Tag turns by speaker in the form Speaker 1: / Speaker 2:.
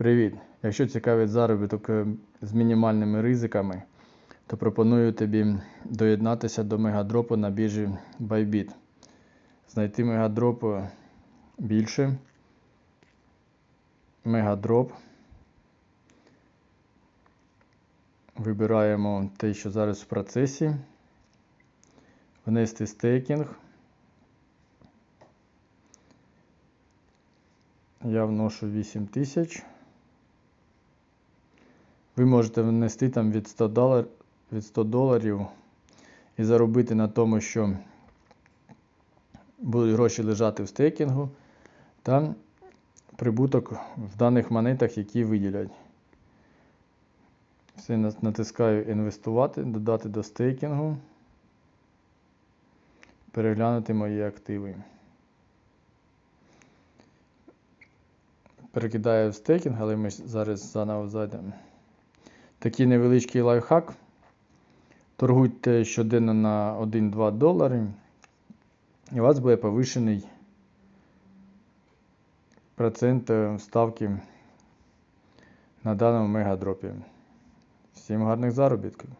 Speaker 1: Привіт! Якщо цікавить заробіток е, з мінімальними ризиками, то пропоную тобі доєднатися до мегадропу на біржі Bybit. Знайти мегадроп е, більше. Мегадроп. Вибираємо те, що зараз в процесі. Внести стейкінг. Я вношу 8000. Ви можете внести там від 100 долар, від 100 доларів і заробити на тому, що будуть гроші лежати в стейкінгу та прибуток в даних монетах, які виділять. Все натискаю інвестувати, додати до стейкінгу, переглянути мої активи. Перекидаю в стейкінг, але ми зараз заново зайдемо. Такий невеличкий лайфхак. Торгуйте щоденно на 1-2 долари. І у вас буде повишений процент ставки на даному мегадропі. Всім гарних заробітків!